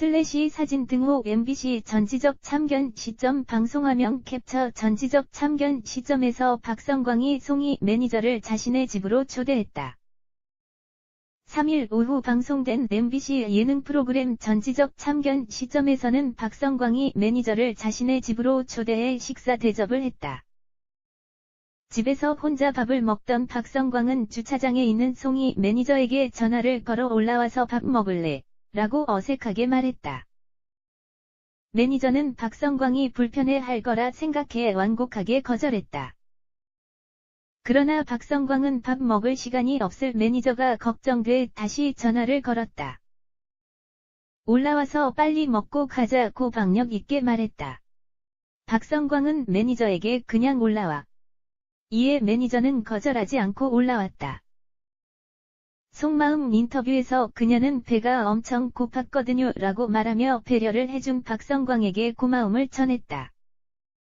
슬래시 사진 등호 MBC 전지적 참견 시점 방송화면 캡처 전지적 참견 시점에서 박성광이 송이 매니저를 자신의 집으로 초대했다. 3일 오후 방송된 MBC 예능 프로그램 전지적 참견 시점에서는 박성광이 매니저를 자신의 집으로 초대해 식사 대접을 했다. 집에서 혼자 밥을 먹던 박성광은 주차장에 있는 송이 매니저에게 전화를 걸어 올라와서 밥 먹을래? 라고 어색하게 말했다. 매니저는 박성광이 불편해 할 거라 생각해 완곡하게 거절했다. 그러나 박성광은 밥 먹을 시간이 없을 매니저가 걱정돼 다시 전화를 걸었다. 올라와서 빨리 먹고 가자고 박력 있게 말했다. 박성광은 매니저에게 그냥 올라와. 이에 매니저는 거절하지 않고 올라왔다. 속마음 인터뷰에서 그녀는 배가 엄청 고팠거든요 라고 말하며 배려를 해준 박성광에게 고마움을 전했다.